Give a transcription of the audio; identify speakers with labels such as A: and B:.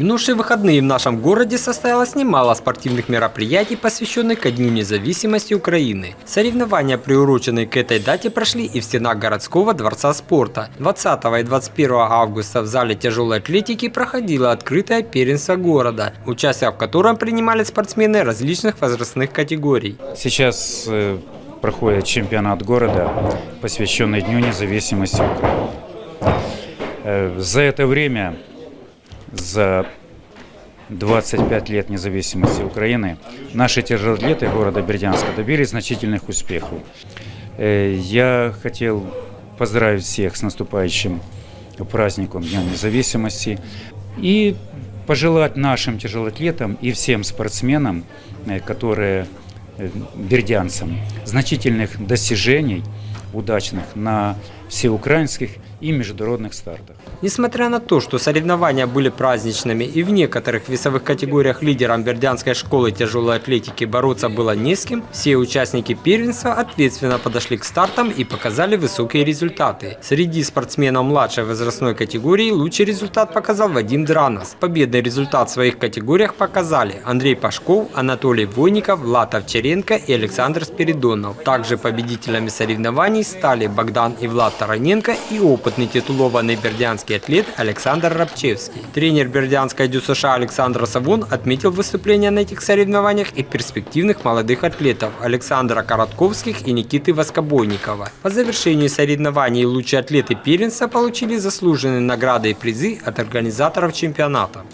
A: Минувшие выходные в нашем городе состоялось немало спортивных мероприятий, посвященных ко Дню независимости Украины. Соревнования, приуроченные к этой дате, прошли и в стенах городского дворца спорта. 20 и 21 августа в зале тяжелой атлетики проходило открытое первенство города, участие в котором принимали спортсмены различных возрастных категорий.
B: Сейчас э, проходит чемпионат города, посвященный Дню независимости Украины. Э, За это время, за 25 лет независимости Украины, наши тяжелоатлеты города Бердянска добились значительных успехов. Э, Я хотел поздравить всех с наступающим праздником Дня независимости и пожелать нашим тяжелоатлетам и всем спортсменам, э, которые э, бердянцам, значительных достижений удачных на всеукраинских и международных стартах.
A: Несмотря на то, что соревнования были праздничными и в некоторых весовых категориях лидерам Бердянской школы тяжелой атлетики бороться было не с кем, все участники первенства ответственно подошли к стартам и показали высокие результаты. Среди спортсменов младшей возрастной категории лучший результат показал Вадим Дранос. Победный результат в своих категориях показали Андрей Пашков, Анатолий Войников, Влад Овчаренко и Александр Спиридонов. Также победителями соревнований стали Богдан и Влад Тараненко и опытный титулованный бердянский атлет Александр Рабчевский. Тренер бердянской ДЮСШ Александр Савун отметил выступления на этих соревнованиях и перспективных молодых атлетов Александра Коротковских и Никиты Воскобойникова. По завершении соревнований лучшие атлеты первенства получили заслуженные награды и призы от организаторов чемпионата.